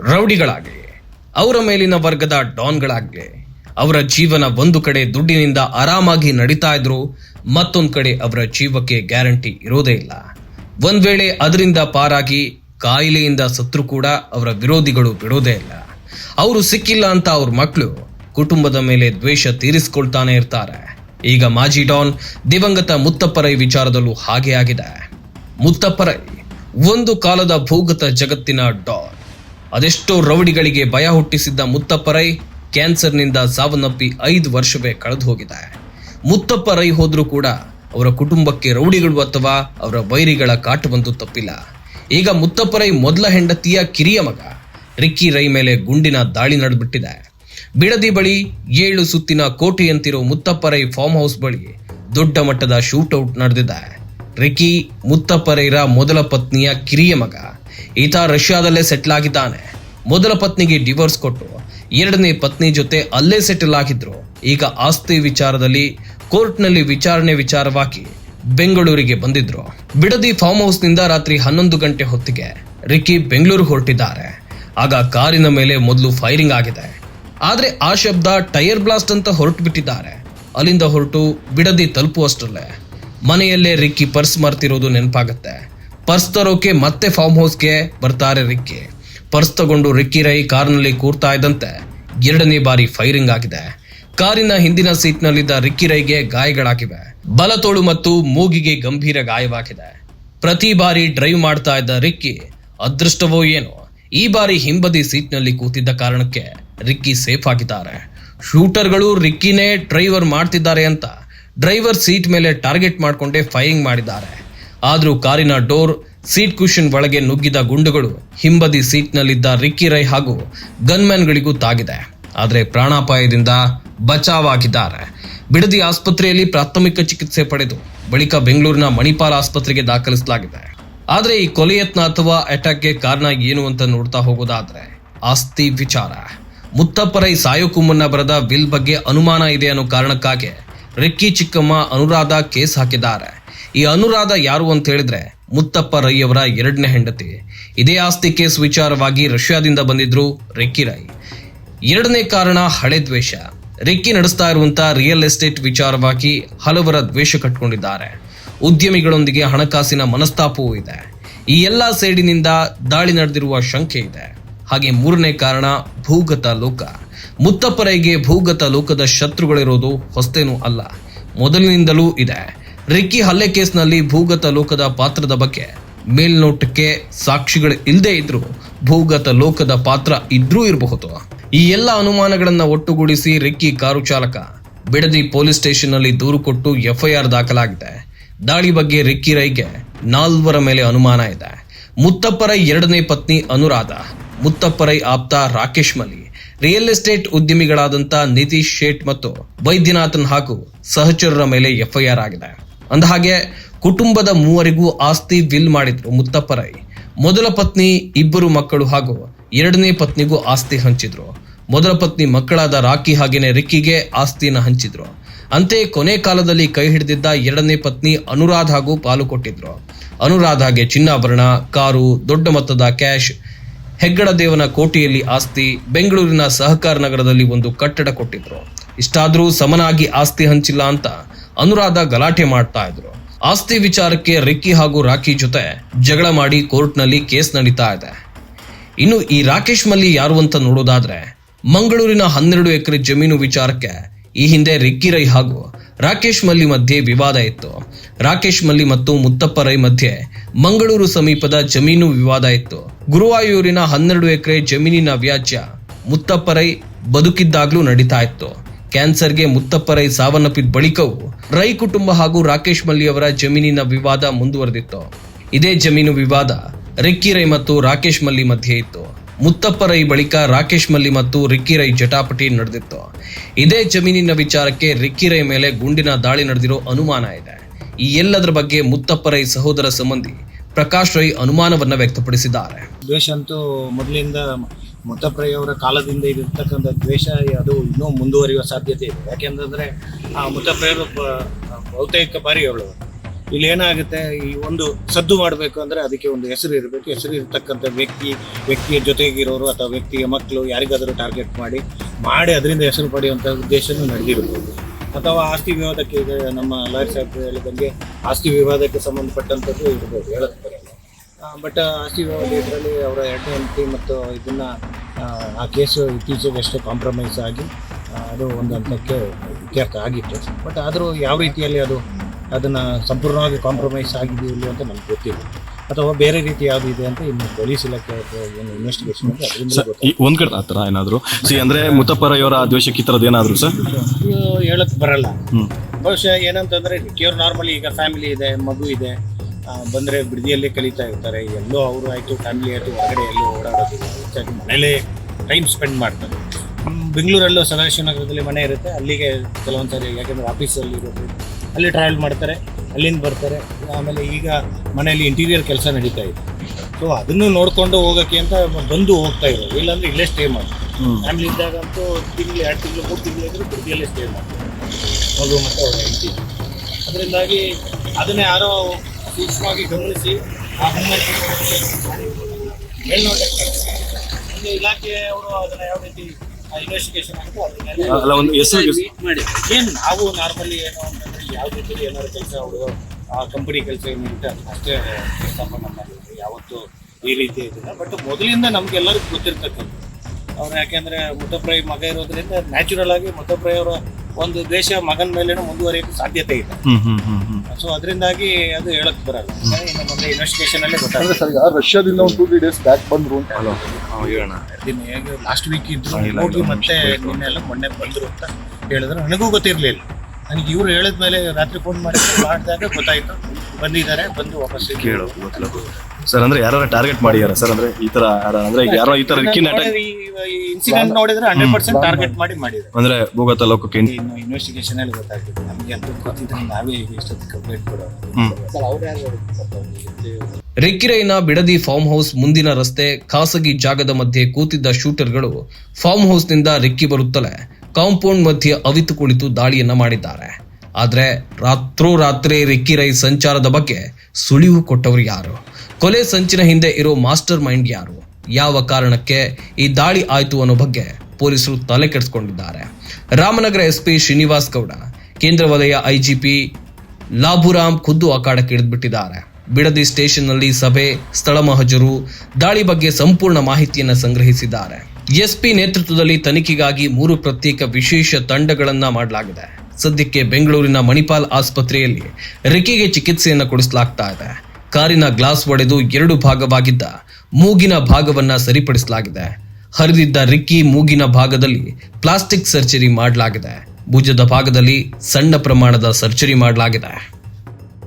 ರೌಡಿಗಳಾಗಲಿ, ಅವರ ಮೇಲಿನ ವರ್ಗದ ಡಾನ್ಗಳಾಗಲಿ, ಅವರ ಜೀವನ ಒಂದು ಕಡೆ ದುಡ್ಡಿನಿಂದ ಆರಾಮಾಗಿ ನಡೀತಾ ಇದ್ರು ಮತ್ತೊಂದು ಕಡೆ ಅವರ ಜೀವಕ್ಕೆ ಗ್ಯಾರಂಟಿ ಇರೋದೇ ಇಲ್ಲ. ಒಂದ್ ವೇಳೆ ಅದರಿಂದ ಪಾರಾಗಿ ಕಾಯಿಲೆಯಿಂದ ಸತ್ರು ಕೂಡ ಅವರ ವಿರೋಧಿಗಳು ಬಿಡೋದೇ ಇಲ್ಲ. ಅವರು ಸಿಕ್ಕಿಲ್ಲ ಅಂತ ಅವ್ರ ಮಕ್ಕಳು ಕುಟುಂಬದ ಮೇಲೆ ದ್ವೇಷ ತೀರಿಸ್ಕೊಳ್ತಾನೆ ಇರ್ತಾರೆ. ಈಗ ಮಾಜಿ ಡಾನ್ ದಿವಂಗತ ಮುತ್ತಪ್ಪರೈ ವಿಚಾರದಲ್ಲೂ ಹಾಗೆ ಆಗಿದೆ. ಮುತ್ತಪ್ಪರೈ, ಒಂದು ಕಾಲದ ಭೂಗತ ಜಗತ್ತಿನ ಡಾನ್. ಅದೆಷ್ಟೋ ರೌಡಿಗಳಿಗೆ ಭಯ ಹುಟ್ಟಿಸಿದ್ದ ಮುತ್ತಪ್ಪರೈ ಕ್ಯಾನ್ಸರ್ನಿಂದ ಸಾವನ್ನಪ್ಪಿ ಐದು ವರ್ಷವೇ ಕಳೆದು ಹೋಗಿದೆ ಮುತ್ತಪ್ಪರೈ ಹೋದರೂ ಕೂಡ ಅವರ ಕುಟುಂಬಕ್ಕೆ ರೌಡಿಗಳು ಅಥವಾ ಅವರ ವೈರಿಗಳ ಕಾಟವಂತೂ ತಪ್ಪಿಲ್ಲ. ಈಗ ಮುತ್ತಪ್ಪರೈ ಮೊದಲ ಹೆಂಡತಿಯ ಕಿರಿಯ ಮಗ. ರಿಕ್ಕಿ ರೈ ಮೇಲೆ ಗುಂಡಿನ ದಾಳಿ ನಡೆದ್ಬಿಟ್ಟಿದೆ. ಬಿಡದಿ ಬಳಿ ಏಳು ಸುತ್ತಿನ ಕೋಟೆಯಂತಿರೋ ಮುತ್ತಪ್ಪರೈ ಫಾರ್ಮ್ ಹೌಸ್ ಬಳಿ ದೊಡ್ಡ ಮಟ್ಟದ ಶೂಟೌಟ್ ನಡೆದಿದೆ. ರಿಕಿ ಮುತ್ತಪ್ಪರೈರ ಮೊದಲ ಪತ್ನಿಯ ಕಿರಿಯ ಮಗ. ಈತ ರಷ್ಯಾದಲ್ಲೇ ಸೆಟ್ಲ್ ಆಗಿದ್ದಾನೆ. ಮೊದಲ ಪತ್ನಿಗೆ ಡಿವೋರ್ಸ್ ಕೊಟ್ಟು, ಎರಡನೇ ಪತ್ನಿ ಜೊತೆ ಅಲ್ಲೇ ಸೆಟಲ್ ಆಗಿದ್ರು. ಈಗ ಆಸ್ತಿ ವಿಚಾರದಲ್ಲಿ ಕೋರ್ಟ್ನಲ್ಲಿ ವಿಚಾರಣೆ ವಿಚಾರವಾಗಿ ಬೆಂಗಳೂರಿಗೆ ಬಂದಿದ್ರು. ಬಿಡದಿ ಫಾರ್ಮ್ ಹೌಸ್ನಿಂದ ರಾತ್ರಿ ಹನ್ನೊಂದು ಗಂಟೆ ಹೊತ್ತಿಗೆ ರಿಕ್ಕಿ ಬೆಂಗಳೂರು ಹೊರಟಿದ್ದಾರೆ. ಆಗ ಕಾರಿನ ಮೇಲೆ ಮೊದಲು ಫೈರಿಂಗ್ ಆಗಿದೆ. ಆದರೆ ಆ ಶಬ್ದ ಟೈರ್ ಬ್ಲಾಸ್ಟ್ ಅಂತ ಹೊರಟು ಬಿಟ್ಟಿದ್ದಾರೆ ಅಲ್ಲಿಂದ ಹೊರಟು ಬಿಡದಿ ತಲುಪುವಷ್ಟರಲ್ಲೇ ಮನೆಯಲ್ಲೇ ರಿಕ್ಕಿ ಪರ್ಸ್ ಮರ್ತಿರೋದು ನೆನಪಾಗುತ್ತೆ. ಪರ್ಸ್ ತರೋಕೆ ಮತ್ತೆ ಫಾರ್ಮ್ ಹೌಸ್ಗೆ ಬರ್ತಾರೆ ರಿಕ್ಕಿ. ಪರ್ಸ್ ತಗೊಂಡು ರಿಕ್ಕಿ ರೈ ಕಾರ್ನಲ್ಲಿ ಕೂರ್ತಾ ಇದ್ದಂತೆ ಎರಡನೇ ಬಾರಿ ಫೈರಿಂಗ್ ಆಗಿದೆ. ಕಾರಿನ ಹಿಂದಿನ ಸೀಟ್ನಲ್ಲಿದ್ದ ರಿಕ್ಕಿ ರೈಗೆ ಗಾಯಗಳಾಗಿವೆ. ಬಲತೋಳು ಮತ್ತು ಮೂಗಿಗೆ ಗಂಭೀರ ಗಾಯವಾಗಿದೆ. ಪ್ರತಿ ಬಾರಿ ಡ್ರೈವ್ ಮಾಡ್ತಾ ಇದ್ದ ರಿಕ್ಕಿ, ಅದೃಷ್ಟವೋ ಏನೋ? ಈ ಬಾರಿ ಹಿಂಬದಿ ಸೀಟ್ನಲ್ಲಿ ಕೂತಿದ್ದ ಕಾರಣಕ್ಕೆ ರಿಕ್ಕಿ ಸೇಫ್ ಆಗಿದ್ದಾರೆ. ಶೂಟರ್ಗಳು ರಿಕ್ಕಿನೇ ಡ್ರೈವರ್ ಮಾಡ್ತಿದ್ದಾರೆ ಅಂತ ಡ್ರೈವರ್ ಸೀಟ್ ಮೇಲೆ ಟಾರ್ಗೆಟ್ ಮಾಡಿಕೊಂಡೇ ಫೈರಿಂಗ್ ಮಾಡಿದ್ದಾರೆ. ಆದರೂ ಕಾರಿನ ಡೋರ್, ಸೀಟ್ ಕುಷನ್ ಒಳಗೆ ನುಗ್ಗಿದ ಗುಂಡುಗಳು, ಹಿಂಬದಿ ಸೀಟ್ನಲ್ಲಿದ್ದ ರಿಕ್ಕಿ ರೈ ಹಾಗೂ ಗನ್ಮ್ಯಾನ್ಗಳಿಗೂ ತಾಗಿದೆ. ಆದರೆ ಪ್ರಾಣಾಪಾಯದಿಂದ ಬಚಾವಾಗಿದ್ದಾರೆ. ಬಿಡದಿ ಆಸ್ಪತ್ರೆಯಲ್ಲಿ ಪ್ರಾಥಮಿಕ ಚಿಕಿತ್ಸೆ ಪಡೆದು ಬಳಿಕ ಬೆಂಗಳೂರಿನ ಮಣಿಪಾಲ್ ಆಸ್ಪತ್ರೆಗೆ ದಾಖಲಿಸಲಾಗಿದೆ. ಆದರೆ ಈ ಕೊಲೆಯತ್ನ ಅಥವಾ ಅಟ್ಯಾಕ್ಗೆ ಕಾರಣ ಏನು ಅಂತ ನೋಡ್ತಾ ಹೋಗೋದಾದ್ರೆ ಆಸ್ತಿ ವಿಚಾರ. ಮುತ್ತಪ್ಪರೈ ಸಾಯೋಕು ಮುನ್ನ ಬರೆದ ವಿಲ್ ಬಗ್ಗೆ ಅನುಮಾನ ಇದೆ ಅನ್ನೋ ಕಾರಣಕ್ಕಾಗಿ ರಿಕ್ಕಿ ಚಿಕ್ಕಮ್ಮ ಅನುರಾಧ ಕೇಸ್ ಹಾಕಿದ್ದಾರೆ. ಈ ಅನುರಾಧ ಯಾರು ಅಂತ ಹೇಳಿದ್ರೆ ಮುತ್ತಪ್ಪ ರೈಯವರ ಎರಡನೇ ಹೆಂಡತಿ. ಇದೇ ಆಸ್ತಿ ಕೇಸ್ ವಿಚಾರವಾಗಿ ರಷ್ಯಾದಿಂದ ಬಂದಿದ್ರು ರೆಕ್ಕಿ ರೈ. ಎರಡನೇ ಕಾರಣ ಹಳೆ ದ್ವೇಷ. ರೆಕ್ಕಿ ನಡೆಸ್ತಾ ಇರುವಂತ ರಿಯಲ್ ಎಸ್ಟೇಟ್ ವಿಚಾರವಾಗಿ ಹಲವರ ದ್ವೇಷ ಕಟ್ಕೊಂಡಿದ್ದಾರೆ. ಉದ್ಯಮಿಗಳೊಂದಿಗೆ ಹಣಕಾಸಿನ ಮನಸ್ತಾಪವೂ ಇದೆ. ಈ ಎಲ್ಲ ಸೇಡಿನಿಂದ ದಾಳಿ ನಡೆದಿರುವ ಶಂಕೆ ಇದೆ. ಹಾಗೆ ಮೂರನೇ ಕಾರಣ ಭೂಗತ ಲೋಕ. ಮುತ್ತಪ್ಪರೈಗೆ ಭೂಗತ ಲೋಕದ ಶತ್ರುಗಳಿರೋದು ಹೊಸ್ತೇನೂ ಅಲ್ಲ. ಮೊದಲಿನಿಂದಲೂ ಇದೆ. ರಿಕ್ಕಿ ಹಲ್ಲೆ ಕೇಸ್ನಲ್ಲಿ ಭೂಗತ ಲೋಕದ ಪಾತ್ರದ ಬಗ್ಗೆ ಮೇಲ್ನೋಟಕ್ಕೆ ಸಾಕ್ಷಿಗಳು ಇಲ್ಲದೆ ಇದ್ರೂ ಭೂಗತ ಲೋಕದ ಪಾತ್ರ ಇದ್ರೂ ಇರಬಹುದು. ಈ ಎಲ್ಲ ಅನುಮಾನಗಳನ್ನ ಒಟ್ಟುಗೂಡಿಸಿ ರಿಕ್ಕಿ ಕಾರು ಚಾಲಕ ಬಿಡದಿ ಪೊಲೀಸ್ ಸ್ಟೇಷನ್ನಲ್ಲಿ ದೂರು ಕೊಟ್ಟು ಎಫ್ಐಆರ್ ದಾಖಲಾಗಿದೆ. ದಾಳಿ ಬಗ್ಗೆ ರಿಕ್ಕಿ ರೈಗೆ ನಾಲ್ವರ ಮೇಲೆ ಅನುಮಾನ ಇದೆ. ಮುತ್ತಪ್ಪರೈ ಎರಡನೇ ಪತ್ನಿ ಅನುರಾಧ, ಮುತ್ತಪ್ಪರೈ ಆಪ್ತ ರಾಕೇಶ್ ಮಲಿ ರಿಯಲ್ ಎಸ್ಟೇಟ್ ಉದ್ಯಮಿಗಳಾದಂತ ನಿತೀಶ್ ಶೇಟ್ ಮತ್ತು ವೈದ್ಯನಾಥನ್ ಹಾಗೂ ಸಹಚರರ ಮೇಲೆ ಎಫ್ಐಆರ್ ಆಗಿದೆ. ಅಂದಹಾಗೆ, ಕುಟುಂಬದ ಮೂವರಿಗೂ ಆಸ್ತಿ ವಿಲ್ ಮಾಡಿದ್ರು ಮುತ್ತಪ್ಪರೈ ಮೊದಲ ಪತ್ನಿ, ಇಬ್ಬರು ಮಕ್ಕಳು ಹಾಗೂ ಎರಡನೇ ಪತ್ನಿಗೂ ಆಸ್ತಿ ಹಂಚಿದ್ರು. ಮೊದಲ ಪತ್ನಿ ಮಕ್ಕಳಾದ ರಾಕಿ ಹಾಗೇನೆ ರಿಕ್ಕಿಗೆ ಆಸ್ತಿನ ಹಂಚಿದ್ರು. ಅಂತೆ ಕೊನೆ ಕಾಲದಲ್ಲಿ ಕೈ ಹಿಡಿದಿದ್ದ ಎರಡನೇ ಪತ್ನಿ ಅನುರಾಧ ಹಾಗೂ ಪಾಲು ಕೊಟ್ಟಿದ್ರು. ಅನುರಾಧಾಗೆ ಚಿನ್ನಾಭರಣ, ಕಾರು, ದೊಡ್ಡ ಮೊತ್ತದ ಕ್ಯಾಶ್, ಹೆಗ್ಗಡ ದೇವನ ಕೋಟೆಯಲ್ಲಿ ಆಸ್ತಿ, ಬೆಂಗಳೂರಿನ ಸಹಕಾರ ನಗರದಲ್ಲಿ ಒಂದು ಕಟ್ಟಡ ಕೊಟ್ಟಿದ್ರು. ಇಷ್ಟಾದ್ರೂ ಸಮನಾಗಿ ಆಸ್ತಿ ಹಂಚಿಲ್ಲ ಅಂತ ಅನುರಾಧ ಗಲಾಟೆ ಮಾಡ್ತಾ ಇದ್ರು. ಆಸ್ತಿ ವಿಚಾರಕ್ಕೆ ರಿಕ್ಕಿ ಹಾಗೂ ರಾಖಿ ಜೊತೆ ಜಗಳ ಮಾಡಿ ಕೋರ್ಟ್ನಲ್ಲಿ ಕೇಸ್ ನಡೀತಾ ಇದೆ. ಇನ್ನು ಈ ರಾಕೇಶ್ ಮಲ್ಲಿ ಯಾರು ಅಂತ ನೋಡೋದಾದ್ರೆ, ಮಂಗಳೂರಿನ ಹನ್ನೆರಡು ಎಕರೆ ಜಮೀನು ವಿಚಾರಕ್ಕೆ ಈ ಹಿಂದೆ ರಿಕ್ಕಿ ರೈ ಹಾಗೂ ರಾಕೇಶ್ ಮಲ್ಲಿ ಮಧ್ಯೆ ವಿವಾದ ಇತ್ತು. ರಾಕೇಶ್ ಮಲ್ಲಿ ಮತ್ತು ಮುತ್ತಪ್ಪ ರೈ ಮಧ್ಯೆ ಮಂಗಳೂರು ಸಮೀಪದ ಜಮೀನು ವಿವಾದ ಇತ್ತು. ಗುರುವಾಯೂರಿನ ಹನ್ನೆರಡು ಎಕರೆ ಜಮೀನಿನ ವ್ಯಾಜ್ಯ ಮುತ್ತಪ್ಪ ರೈ ಬದುಕಿದ್ದಾಗ್ಲೂ ನಡೀತಾ ಇತ್ತು. ಕ್ಯಾನ್ಸರ್ಗೆ ಮುತ್ತಪ್ಪ ರೈ ಸಾವನ್ನಪ್ಪಿದ ಬಳಿಕವೂ ರೈ ಕುಟುಂಬ ಹಾಗೂ ರಾಕೇಶ್ ಮಲ್ಲಿ ಅವರ ಜಮೀನಿನ ವಿವಾದ ಮುಂದುವರೆದಿತ್ತು. ಇದೇ ಜಮೀನು ವಿವಾದ ರಿಕ್ಕಿ ರೈ ಮತ್ತು ರಾಕೇಶ್ ಮಲ್ಲಿ ಮಧ್ಯೆ ಇತ್ತು. ಮುತ್ತಪ್ಪ ರೈ ಬಳಿಕ ರಾಕೇಶ್ ಮಲ್ಲಿ ಮತ್ತು ರಿಕ್ಕಿ ರೈ ಜಟಾಪಟಿ ನಡೆದಿತ್ತು. ಇದೇ ಜಮೀನಿನ ವಿಚಾರಕ್ಕೆ ರಿಕ್ಕಿ ರೈ ಮೇಲೆ ಗುಂಡಿನ ದಾಳಿ ನಡೆದಿರೋ ಅನುಮಾನ ಇದೆ. ಈ ಎಲ್ಲದರ ಬಗ್ಗೆ ಮುತ್ತಪ್ಪ ರೈ ಸಹೋದರ ಸಂಬಂಧಿ ಪ್ರಕಾಶ್ ರೈ ಅನುಮಾನವನ್ನ ವ್ಯಕ್ತಪಡಿಸಿದ್ದಾರೆ. ಅಂತೂ ಮೊದಲಿಂದ ಮುತ್ತಪ್ರಯ್ಯವರ ಕಾಲದಿಂದ ಇರತಕ್ಕಂಥ ದ್ವೇಷ ಅದು ಇನ್ನೂ ಮುಂದುವರಿಯುವ ಸಾಧ್ಯತೆ ಇದೆ. ಯಾಕೆಂತಂದ್ರೆ ಆ ಮುತ್ತಪ್ಪಯ್ಯವರು ಬಹುತೇಕ ಬಾರಿ ಹೇಳುವರು. ಇಲ್ಲಿ ಏನಾಗುತ್ತೆ, ಈ ಒಂದು ಸದ್ದು ಮಾಡಬೇಕು ಅಂದರೆ ಅದಕ್ಕೆ ಒಂದು ಹೆಸರು ಇರಬೇಕು. ಹೆಸರು ಇರತಕ್ಕಂಥ ವ್ಯಕ್ತಿ, ವ್ಯಕ್ತಿಯ ಜೊತೆಗಿರೋರು ಅಥವಾ ವ್ಯಕ್ತಿಯ ಮಕ್ಕಳು ಯಾರಿಗಾದರೂ ಟಾರ್ಗೆಟ್ ಮಾಡಿ ಮಾಡಿ ಅದರಿಂದ ಹೆಸರು ಪಡೆಯುವಂಥ ಉದ್ದೇಶನೂ ನಡೆದಿರ್ಬೋದು. ಅಥವಾ ಆಸ್ತಿ ವಿವಾದಕ್ಕೆ ಈಗ ನಮ್ಮ ಲಾಯರ್ ಸಾಹೇಬ್ ಹೇಳಿದಂಗೆ ಆಸ್ತಿ ವಿವಾದಕ್ಕೆ ಸಂಬಂಧಪಟ್ಟಂಥದ್ದು ಇರ್ಬೋದು ಹೇಳೋದು ಬಟ್ ಆಸ್ತಿ ವಿವಾದ ಇದರಲ್ಲಿ ಅವರ ಎಂಟು ಮತ್ತು ಇದನ್ನ ಆ, ಆ ಕೇಸು ಇತ್ತೀಚೆಗೆ ಅಷ್ಟೇ ಕಾಂಪ್ರಮೈಸ್ ಆಗಿ ಅದು ಒಂದು ಹಂತಕ್ಕೆ ಇತ್ಯರ್ಥ ಆಗಿತ್ತು. ಬಟ್ ಆದರೂ ಯಾವ ರೀತಿಯಲ್ಲಿ ಅದು ಅದನ್ನು ಸಂಪೂರ್ಣವಾಗಿ ಕಾಂಪ್ರಮೈಸ್ ಆಗಿದೆಯಲ್ಲಿ ಇಲ್ಲೋ ಅಂತ ನಮ್ಗೆ ಗೊತ್ತಿಲ್ಲ. ಅಥವಾ ಬೇರೆ ರೀತಿ ಯಾವುದು ಇದೆ ಅಂತ ಇನ್ನು ಪೊಲೀಸ್ ಇಲಾಖೆ ಏನು ಇನ್ವೆಸ್ಟಿಗೇಷನ್ ಒಂದ್ ಕಡೆ ಆತರ ಏನಾದ್ರು? ಸಿ ಅಂದ್ರೆ ಮುತ್ತಪ್ಪರಯವರ ದ್ವೇಷಕ್ಕೆ ಈ ಥರದ್ದು ಏನಾದ್ರು ಸರ್? ಹೇಳಕ್ ಬರಲ್ಲ. ಬಹುಶಃ ಏನಂತಂದ್ರೆ ಕೇರ್ ನಾರ್ಮಲಿ ಈಗ ಫ್ಯಾಮಿಲಿ ಇದೆ ಮಗು ಇದೆ. ಆ, ಬಂದ್ರೆ ಬಿಡದಿಯಲ್ಲೇ ಕಲಿತಾ ಇರ್ತಾರೆ. ಎಲ್ಲೋ ಅವರು ಆಯಿತು ಫ್ಯಾಮಿಲಿ ಆಯಿತು ಹೊರಗಡೆ ಎಲ್ಲೋ ಓಡಾಡೋದಿಲ್ಲ ಹೆಚ್ಚಾಗಿ ಮನೇಲೇ ಟೈಮ್ ಸ್ಪೆಂಡ್ ಮಾಡ್ತಾರೆ. ಬೆಂಗಳೂರಲ್ಲೂ ಸದಾಶಿವನಗರದಲ್ಲಿ ಮನೆ ಇರುತ್ತೆ. ಅಲ್ಲಿಗೆ ಕೆಲವೊಂದು ಸಾರಿ ಯಾಕೆಂದ್ರೆ ಆಫೀಸಲ್ಲಿ ಇರೋದು. ಅಲ್ಲಿ ಟ್ರಾವೆಲ್ ಮಾಡ್ತಾರೆ ಅಲ್ಲಿಂದ ಬರ್ತಾರೆ. ಆಮೇಲೆ ಈಗ ಮನೆಯಲ್ಲಿ ಇಂಟೀರಿಯರ್ ಕೆಲಸ ನಡೀತಾ ಇದೆ. ಸೊ ಅದನ್ನು ನೋಡ್ಕೊಂಡು ಹೋಗೋಕ್ಕೆ ಅಂತ ಬಂದು ಹೋಗ್ತಾ ಇರೋದು. ಇಲ್ಲಾಂದ್ರೆ ಇಲ್ಲೇ ಸ್ಟೇ ಮಾಡ್ತಾರೆ. ಫ್ಯಾಮಿಲಿ ಇದ್ದಾಗಂತೂ ತಿಂಗಳು ಎರಡು ತಿಂಗಳು ಮೂರು ತಿಂಗಳು ಇದ್ರೆ ಬಿಡದಿಯಲ್ಲೇ ಸ್ಟೇ ಮಾಡ್ತಾರೆ. ಮಗು ಮತ್ತು ಅವ್ರ ಹೆಂಡತಿ. ಅದರಿಂದಾಗಿ ಅದನ್ನೇ ಯಾರೋ ಸೂಕ್ಷ್ಮವಾಗಿ ಗಮನಿಸಿ ಆ ಒಂದು ಇಲಾಖೆಯವರು ಅದನ್ನ ಯಾವ ರೀತಿ ಇನ್ವೆಸ್ಟಿಗೇಷನ್ ಅಂತ ಅದನ್ನೆಲ್ಲ ಒಂದು ಹೆಸರು ಮಾಡಿ. ಏನು ನಾವು ನಾರ್ಮಲಿ ಏನು ಅಂತಂದ್ರೆ ಯಾವ ರೀತಿ ಏನಾದ್ರು ಕೆಲಸ ಅವರು ಆ ಕಂಪನಿ ಕೆಲಸ ಏನಿರುತ್ತೆ ಅದನ್ನ ಅಷ್ಟೇ ಪ್ರಸ್ತಾಪನ ಮಾಡಿದ್ರು. ಯಾವತ್ತು ಈ ರೀತಿ ಇದಿಲ್ಲ ಬಟ್ ಮೊದಲಿಂದ ನಮ್ಗೆಲ್ಲರಿಗೂ ಗೊತ್ತಿರ್ತಕ್ಕಂಥ ಅವ್ರು ಯಾಕೆಂದ್ರೆ ಮುತ್ತಪ್ರಾಯಿ ಮಗ ಇರೋದ್ರಿಂದ ನ್ಯಾಚುರಲ್ ಆಗಿ ಮುತ್ತಪ್ರಾಯಿ ಅವರ ಒಂದು ದೇಶ ಮಗನ ಮೇಲೆ ಮುಂದುವರಿಯೋಕೆ ಸಾಧ್ಯತೆ ಇದೆ. ಹ್ಮ್ ಹ್ಮ್ ಹ್ಮ್ ಹ್ಮ್. ಸೊ ಅದರಿಂದಾಗಿ ಅದು ಹೇಳಕ್ ಬರಲ್ಲ. ಇನ್ವೆಸ್ಟಿಗೇಷನ್ ಅಲ್ಲೇ ಅಂದ್ರೆ ಗೊತ್ತಾಗುತ್ತೆ ಸರ್ ಈಗ ರಷ್ಯಾದಿಂದ ಒಂದು ಟೂ ತ್ರೀ ಡೇಸ್ ಬ್ಯಾಕ್ ಬಂದ್ರು ಅಂತ. ಹಲೋ ಹೇಳೋಣ. ಲಾಸ್ಟ್ ವೀಕ್ ಇದ್ರು ಇಲ್ಲ, ಹೋಗಿ ಮತ್ತೆ ಮತ್ತೆ ನಿನ್ನೆಲ್ಲ ಮೊನ್ನೆ ಬಂದ್ರು ಅಂತ ಹೇಳಿದ್ರು. ನನಗೂ ಗೊತ್ತಿರ್ಲಿಲ್ಲ. ನನಗೆ ಇವ್ರು ಹೇಳಿದ್ಮೇಲೆ ರಾತ್ರಿ ಫೋನ್ ಮಾಡಿ ಮಾಡಿದಾಗ ಗೊತ್ತಾಯ್ತು. ಬಂದಿದ್ದಾರೆ ಬಂದು ವಾಪಸ್ ಕೇಳೋ ಸರ್ ಅಂದ್ರೆ ಯಾರ ಟಾರ್ಗೆಟ್ ಮಾಡಿದಾರ? ಸರ್ ಅಂದ್ರೆ ಈ ತರ ಯಾರ- ಅಂದ್ರೆ ಈಗ ಯಾರೋ ಈ ತರ ಅಟ್ಯಾಕ್ ಇನ್ಸಿಡೆಂಟ್ ನೋಡಿದ್ರೆ ಹಂಡ್ರೆಡ್ ಪರ್ಸೆಂಟ್ ಟಾರ್ಗೆಟ್ ಮಾಡಿ ಮಾಡಿದ್ರು. ಅಂದ್ರೆ ಭೂಗತ ಲೋಕಕ್ಕೆ ಇನ್- ಇನ್ನು ಇನ್ವೆಸ್ಟಿಗೇಷನ್ ಅಲ್ಲಿ ಗೊತ್ತಾಗ್ತದೆ. ನಮಗೆ ಅಂತ ಗೊತ್ತಿದ್ರೆ ನಾವೇ ಈಗ ಇಷ್ಟೊತ್ತಿಗೆ ಕಂಪ್ಲೇಂಟ್ ಕೊಡೋದು. ಹ್ಮ್. ರಿಕ್ಕಿರೈನ ಬಿಡದಿ ಫಾರ್ಮ್ ಹೌಸ್ ಮುಂದಿನ ರಸ್ತೆ ಖಾಸಗಿ ಜಾಗದ ಮಧ್ಯೆ ಕೂತಿದ್ದ ಶೂಟರ್ಗಳು ಫಾರ್ಮ್ ಹೌಸ್ನಿಂದ ರಿಕ್ಕಿ ಬರುತ್ತಲೇ ಕಾಂಪೌಂಡ್ ಮಧ್ಯೆ ಅವಿತು ಕುಳಿತು ದಾಳಿಯನ್ನ ಮಾಡಿದ್ದಾರೆ. ಆದ್ರೆ ರಾತ್ರೋ ರಾತ್ರೋರಾತ್ರಿ ರಿಕ್ಕಿರೈ ಸಂಚಾರದ ಬಗ್ಗೆ ಸುಳಿವು ಕೊಟ್ಟವರು ಯಾರು? ಕೊಲೆ ಸಂಚಿನ ಹಿಂದೆ ಇರೋ ಮಾಸ್ಟರ್ ಮೈಂಡ್ ಯಾರು? ಯಾವ ಕಾರಣಕ್ಕೆ ಈ ದಾಳಿ ಆಯ್ತು ಅನ್ನೋ ಬಗ್ಗೆ ಪೊಲೀಸರು ತಲೆ ಕೆಡಿಸ್ಕೊಂಡಿದ್ದಾರೆ. ರಾಮನಗರ ಎಸ್ಪಿ ಶ್ರೀನಿವಾಸ್ ಗೌಡ, ಕೇಂದ್ರ ವಲಯ ಐಜಿಪಿ ಲಾಭುರಾಮ್ ಖುದ್ದು ಅಖಾಡಕ್ಕೆ ಇಳಿದ್ಬಿಟ್ಟಿದ್ದಾರೆ. ಬಿಡದಿ ಸ್ಟೇಷನ್ನಲ್ಲಿ ಸಭೆ, ಸ್ಥಳ ಮಹಜರು, ದಾಳಿ ಬಗ್ಗೆ ಸಂಪೂರ್ಣ ಮಾಹಿತಿಯನ್ನು ಸಂಗ್ರಹಿಸಿದ್ದಾರೆ. ಎಸ್ಪಿ ನೇತೃತ್ವದಲ್ಲಿ ತನಿಖೆಗಾಗಿ ಮೂರು ಪ್ರತ್ಯೇಕ ವಿಶೇಷ ತಂಡಗಳನ್ನ ಮಾಡಲಾಗಿದೆ. ಸದ್ಯಕ್ಕೆ ಬೆಂಗಳೂರಿನ ಮಣಿಪಾಲ್ ಆಸ್ಪತ್ರೆಯಲ್ಲಿ ರಿಕಿಗೆ ಚಿಕಿತ್ಸೆಯನ್ನು ಕೊಡಿಸಲಾಗ್ತಾ ಇದೆ. ಕಾರಿನ ಗ್ಲಾಸ್ ಒಡೆದು ಎರಡು ಭಾಗವಾಗಿದ್ದ ಮೂಗಿನ ಭಾಗವನ್ನ ಸರಿಪಡಿಸಲಾಗಿದೆ. ಹರಿದಿದ್ದ ರಿಕ್ಕಿ ಮೂಗಿನ ಭಾಗದಲ್ಲಿ ಪ್ಲಾಸ್ಟಿಕ್ ಸರ್ಜರಿ ಮಾಡಲಾಗಿದೆ. ಭುಜದ ಭಾಗದಲ್ಲಿ ಸಣ್ಣ ಪ್ರಮಾಣದ ಸರ್ಜರಿ ಮಾಡಲಾಗಿದೆ.